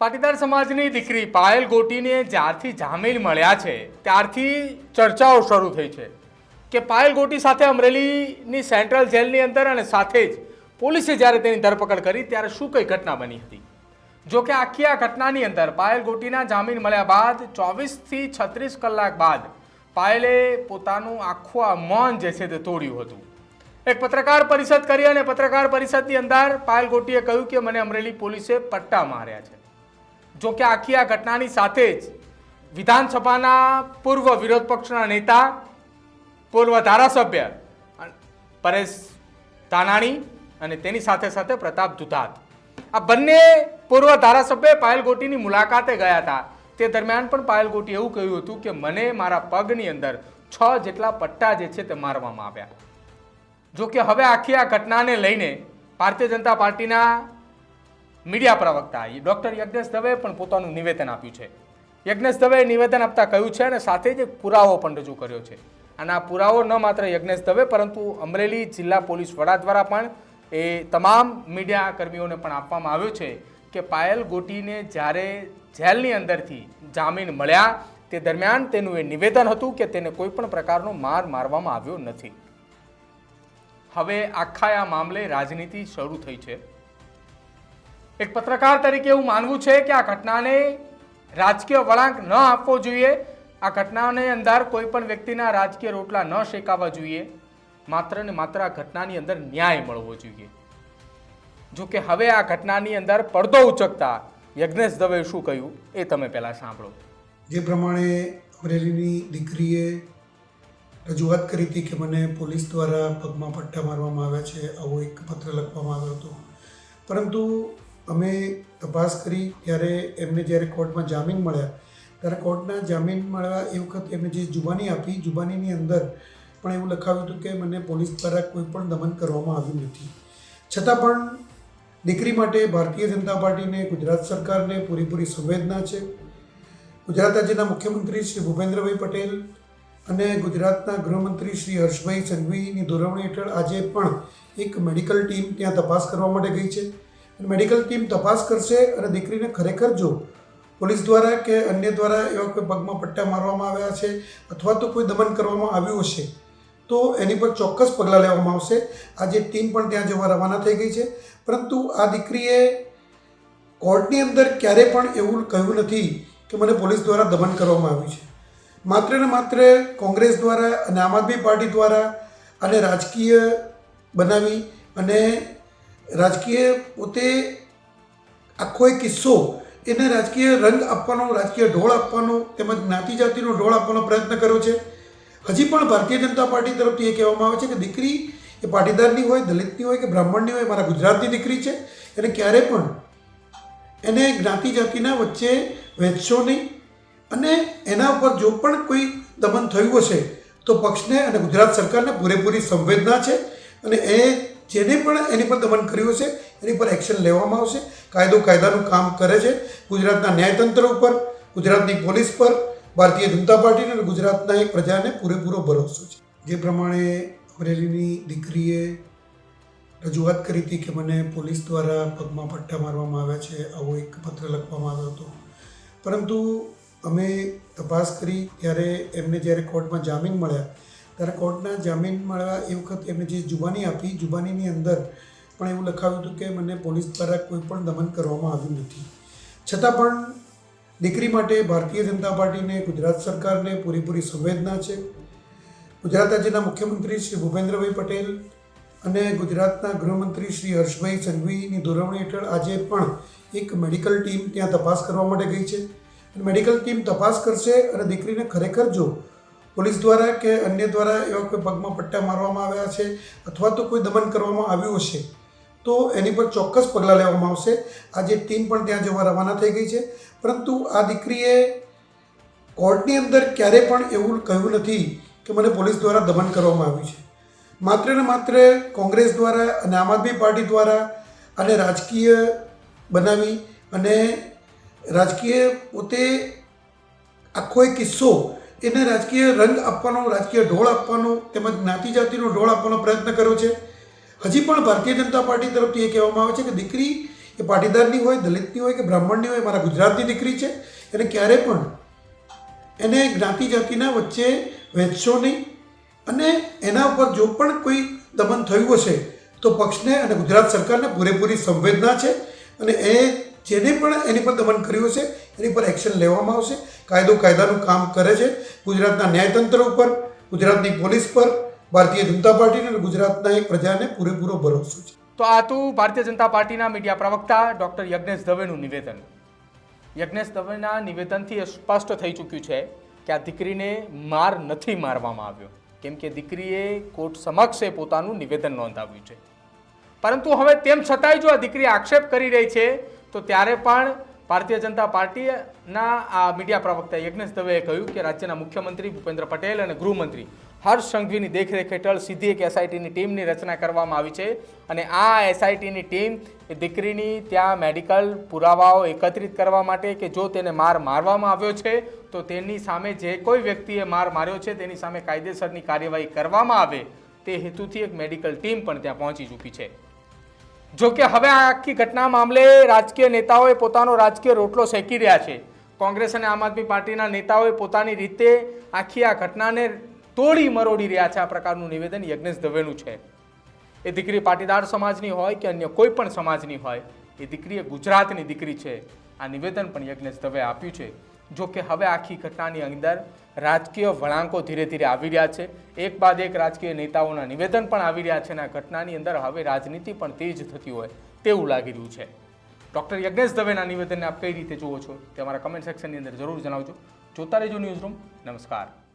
પાટીદાર સમાજની દીકરી પાયલ ગોટીને જ્યારથી જામીન મળ્યા છે, ત્યારથી ચર્ચાઓ શરૂ થઈ છે કે પાયલ ગોટી સાથે અમરેલીની સેન્ટ્રલ જેલની અંદર અને સાથે જ પોલીસે જ્યારે તેની ધરપકડ કરી, ત્યારે શું કઈ ઘટના બની હતી? જો કે આખી આ ઘટનાની અંદર પાયલ ગોટીના જામીન મળ્યા બાદ ચોવીસથી છત્રીસ કલાક બાદ પાયલે પોતાનું આખું આ મૌન જે છે તે તોડ્યું હતું. એક પત્રકાર પરિષદ કરી અને પત્રકાર પરિષદની અંદર પાયલ ગોટીએ કહ્યું કે મને અમરેલી પોલીસે પટ્ટા માર્યા છે. જો કે આખી આ ઘટનાની સાથે જ વિધાનસભાના પૂર્વ વિરોધ પક્ષના નેતા, પૂર્વ ધારાસભ્ય પરેશ ધાનાણી અને તેની સાથે સાથે પ્રતાપ દુધાત. આ બંને પૂર્વ ધારાસભ્ય પાયલ ગોટીની મુલાકાતે ગયા હતા. તે દરમિયાન પણ પાયલ ગોટી એવું કહ્યું હતું કે, મને મારા પગની અંદર છ જેટલા પટ્ટા જે છે તે મારવામાં આવ્યા. જો કે હવે આખી આ ઘટનાને લઈને ભારતીય જનતા પાર્ટીના મીડિયા પ્રવક્તા ડૉક્ટર યજ્ઞેશ દવેએ પણ પોતાનું નિવેદન આપ્યું છે. યજ્ઞેશ દવેએ નિવેદન આપતા કહ્યું છે અને સાથે જ પુરાવો પણ રજૂ કર્યો છે. અને આ પુરાવો ન માત્ર યજ્ઞેશ દવે, પરંતુ અમરેલી જિલ્લા પોલીસ વડા દ્વારા પણ એ તમામ મીડિયા કર્મીઓને પણ આપવામાં આવ્યો છે કે પાયલ ગોટીને જ્યારે જેલની અંદરથી જામીન મળ્યા, તે દરમિયાન તેનું એ નિવેદન હતું કે તેને કોઈ પણ પ્રકારનો માર મારવામાં આવ્યો નથી. હવે આખા આ મામલે રાજનીતિ શરૂ થઈ છે. એક પત્રકાર તરીકે એવું માનવું છે કે આ ઘટનાને રાજકીય વળાંક ન આપવો જોઈએ. આ ઘટનાને અંદર કોઈ પણ વ્યક્તિના રાજકીય રોટલા ન શેકાવવા જોઈએ. માત્ર ને માત્ર આ ઘટનાની અંદર ન્યાય મળવો જોઈએ. જો કે હવે આ ઘટનાની અંદર પડદો ઉચકતા યજ્ઞેશ દવે શું કહ્યું એ તમે પહેલા સાંભળો. જે પ્રમાણે અમરેલીની દીકરીએ રજૂઆત કરી હતી કે મને પોલીસ દ્વારા પગમાં પટ્ટા મારવામાં આવ્યા છે, આવો એક પત્ર લખવામાં આવ્યો હતો. પરંતુ અમે તપાસ કરી ત્યારે એમને જ્યારે કોર્ટમાં જામીન મળ્યા, ત્યારે કોર્ટના જામીન મળ્યા એ વખત એમને જે જુબાની આપી, જુબાનીની અંદર પણ એવું લખાવ્યું હતું કે મને પોલીસ દ્વારા કોઈ પણ દમન કરવામાં આવ્યું નથી. છતાં પણ દીકરી માટે ભારતીય જનતા પાર્ટીને, ગુજરાત સરકારને પૂરેપૂરી સંવેદના છે. ગુજરાત રાજ્યના મુખ્યમંત્રી શ્રી ભૂપેન્દ્રભાઈ પટેલ અને ગુજરાતના ગૃહમંત્રી શ્રી હર્ષભાઈ સંઘવીની દોરવણી હેઠળ આજે પણ એક મેડિકલ ટીમ ત્યાં તપાસ કરવા માટે ગઈ છે. મેડિકલ ટીમ તપાસ કરશે અને દીકરીને ખરેખર જો પોલીસ દ્વારા કે અન્ય દ્વારા એવા કોઈ પગમાં પટ્ટા મારવામાં આવ્યા છે અથવા તો કોઈ દમન કરવામાં આવ્યું હશે, તો એની પર ચોક્કસ પગલાં લેવામાં આવશે. આજે ટીમ પણ ત્યાં જવા રવાના થઈ ગઈ છે. પરંતુ આ દીકરીએ કોર્ટની અંદર ક્યારે પણ એવું કહ્યું નથી કે મને પોલીસ દ્વારા દમન કરવામાં આવ્યું છે. માત્ર ને માત્ર કોંગ્રેસ દ્વારા અને આમ આદમી પાર્ટી દ્વારા અને રાજકીય બનાવી અને રાજકીય પોતે આખો એ કિસ્સો એને રાજકીય રંગ આપવાનો, રાજકીય ઢોળ આપવાનો તેમજ જ્ઞાતિ જાતિનો ઢોળ આપવાનો પ્રયત્ન કર્યો છે. હજી પણ ભારતીય જનતા પાર્ટી તરફથી એ કહેવામાં આવે છે કે દીકરી એ પાટીદારની હોય, દલિતની હોય કે બ્રાહ્મણની હોય, મારા ગુજરાતની દીકરી છે. એને ક્યારે પણ એને જ્ઞાતિ જાતિના વચ્ચે વહેંચશો નહીં. અને એના ઉપર જો પણ કોઈ દમન થયું હશે, તો પક્ષને અને ગુજરાત સરકારને પૂરેપૂરી સંવેદના છે. અને એ જેને પણ એની પર દમન કર્યું હશે, એની પર એક્શન લેવામાં આવશે. કાયદો કાયદાનું કામ કરે છે. ગુજરાતના ન્યાયતંત્ર ઉપર, ગુજરાતની પોલીસ પર, ભારતીય જનતા પાર્ટીને અને ગુજરાતના એ પ્રજાને પૂરેપૂરો ભરોસો છે. જે પ્રમાણે અમરેલીની દીકરીએ રજૂઆત કરી હતી કે મને પોલીસ દ્વારા પગમાં પટ્ટા મારવામાં આવ્યા છે, આવો એક પત્ર લખવામાં આવ્યો હતો. પરંતુ અમે તપાસ કરી ત્યારે એમને જ્યારે કોર્ટમાં જામીન મળ્યા ત્યારે કોર્ટના જામીન મળવા એ વખત એમને જે જુબાની આપી, જુબાનીની અંદર પણ એવું લખાવ્યું હતું કે મને પોલીસ દ્વારા કોઈ પણ દમન કરવામાં આવ્યું નથી. છતાં પણ દીકરી માટે ભારતીય જનતા પાર્ટીને, ગુજરાત સરકારને પૂરેપૂરી સંવેદના છે. ગુજરાત રાજ્યના મુખ્યમંત્રી શ્રી ભૂપેન્દ્રભાઈ પટેલ અને ગુજરાતના ગૃહમંત્રી શ્રી હર્ષભાઈ સંઘવીની દોરવણી હેઠળ આજે પણ એક મેડિકલ ટીમ ત્યાં તપાસ કરવા માટે ગઈ છે. મેડિકલ ટીમ તપાસ કરશે અને દીકરીને ખરેખર જો પોલીસ દ્વારા કે અન્ય દ્વારા એવા કોઈ પગમાં પટ્ટા મારવામાં આવ્યા છે અથવા તો કોઈ દમન કરવામાં આવ્યું હશે, તો એની પર ચોક્કસ પગલાં લેવામાં આવશે. આજે ટીમ પણ ત્યાં જવા રવાના થઈ ગઈ છે. પરંતુ આ દીકરીએ કોર્ટની અંદર ક્યારે પણ એવું કહ્યું નથી કે મને પોલીસ દ્વારા દમન કરવામાં આવ્યું છે. માત્ર ને માત્ર કોંગ્રેસ દ્વારા અને આમ આદમી પાર્ટી દ્વારા અને રાજકીય બનાવી અને રાજકીય પોતે આખો એ કિસ્સો એને રાજકીય રંગ આપવાનો, રાજકીય ઢોળ આપવાનો, તેમજ જ્ઞાતિ જાતિનો ઢોળ આપવાનો પ્રયત્ન કર્યો છે. હજી પણ ભારતીય જનતા પાર્ટી તરફથી એ કહેવામાં આવે છે કે દીકરી એ પાટીદારની હોય, દલિતની હોય કે બ્રાહ્મણની હોય, મારા ગુજરાતની દીકરી છે. એને ક્યારે પણ એને જ્ઞાતિ જાતિના વચ્ચે વહેંચશો નહીં. અને એના ઉપર જો પણ કોઈ દમન થયું હશે, તો પક્ષને અને ગુજરાત સરકારને પૂરેપૂરી સંવેદના છે. અને એ જેને પણ એની પર દમન કર્યું હશે એની પર એક્શન લેવામાં આવશે. કાયદો કાયદાનું કામ કરે છે. ગુજરાતના ન્યાયતંત્ર ઉપર, ગુજરાતની પોલીસ પર, ભારતીય જનતા પાર્ટીને અને ગુજરાતના એક પ્રજાને પૂરેપૂરો ભરોસો છે. તો આ હતું ભારતીય જનતા પાર્ટીના મીડિયા પ્રવક્તા ડોક્ટર યજ્ઞેશ દવેનું નિવેદન. યજ્ઞેશ દવેના નિવેદનથી એ સ્પષ્ટ થઈ ચૂક્યું છે કે આ દીકરીને માર નથી મારવામાં આવ્યો. કેમ કે દીકરીએ કોર્ટ સમક્ષે પોતાનું નિવેદન નોંધાવ્યું છે. પરંતુ હવે તેમ છતાંય જો આ દીકરી આક્ષેપ કરી રહી છે, તો ત્યારે પણ ભારતીય જનતા પાર્ટીના આ મીડિયા પ્રવક્તા યજ્ઞેશ દવેએ કહ્યું કે રાજ્યના મુખ્યમંત્રી ભૂપેન્દ્ર પટેલ અને ગૃહમંત્રી હર્ષ સંઘવીની દેખરેખ હેઠળ સીધી એક એસઆઈટીની ટીમની રચના કરવામાં આવી છે અને આ એસઆઈટીની ટીમ દીકરીની ત્યાં મેડિકલ પુરાવાઓ એકત્રિત કરવા માટે કે જો તેને માર મારવામાં આવ્યો છે, તો તેની સામે જે કોઈ વ્યક્તિએ માર માર્યો છે, તેની સામે કાયદેસરની કાર્યવાહી કરવામાં આવે તે હેતુથી એક મેડિકલ ટીમ પણ ત્યાં પહોંચી ચૂકી છે. જો કે હવે આ આખી ઘટના મામલે રાજકીય નેતાઓએ પોતાનો રાજકીય રોટલો શેકી રહ્યા છે. કોંગ્રેસ અને આમ આદમી પાર્ટીના નેતાઓએ પોતાની રીતે આખી આ ઘટનાને તોડી મરોડી રહ્યા છે. આ પ્રકારનું નિવેદન યજ્ઞેશ દવેનું છે. એ દીકરી પાટીદાર સમાજની હોય કે અન્ય કોઈ પણ સમાજની હોય, એ દીકરી એ ગુજરાતની દીકરી છે. આ નિવેદન પણ યજ્ઞેશ દવે આપ્યું છે. જો કે હવે આખી ઘટનાની અંદર રાજકીય વળાંકો ધીરે ધીરે આવી રહ્યા છે. એક બાદ એક રાજકીય નેતાઓના નિવેદન પણ આવી રહ્યા છે અને આ ઘટનાની અંદર હવે રાજનીતિ પણ તેજ થતી હોય તેવું લાગી રહ્યું છે. ડૉક્ટર યજ્ઞેશ દવેના નિવેદનને આપ કઈ રીતે જુઓ છો તે અમારા કમેન્ટ સેક્શનની અંદર જરૂર જણાવજો. જોતા રહેજો ન્યૂઝ રૂમ. નમસ્કાર.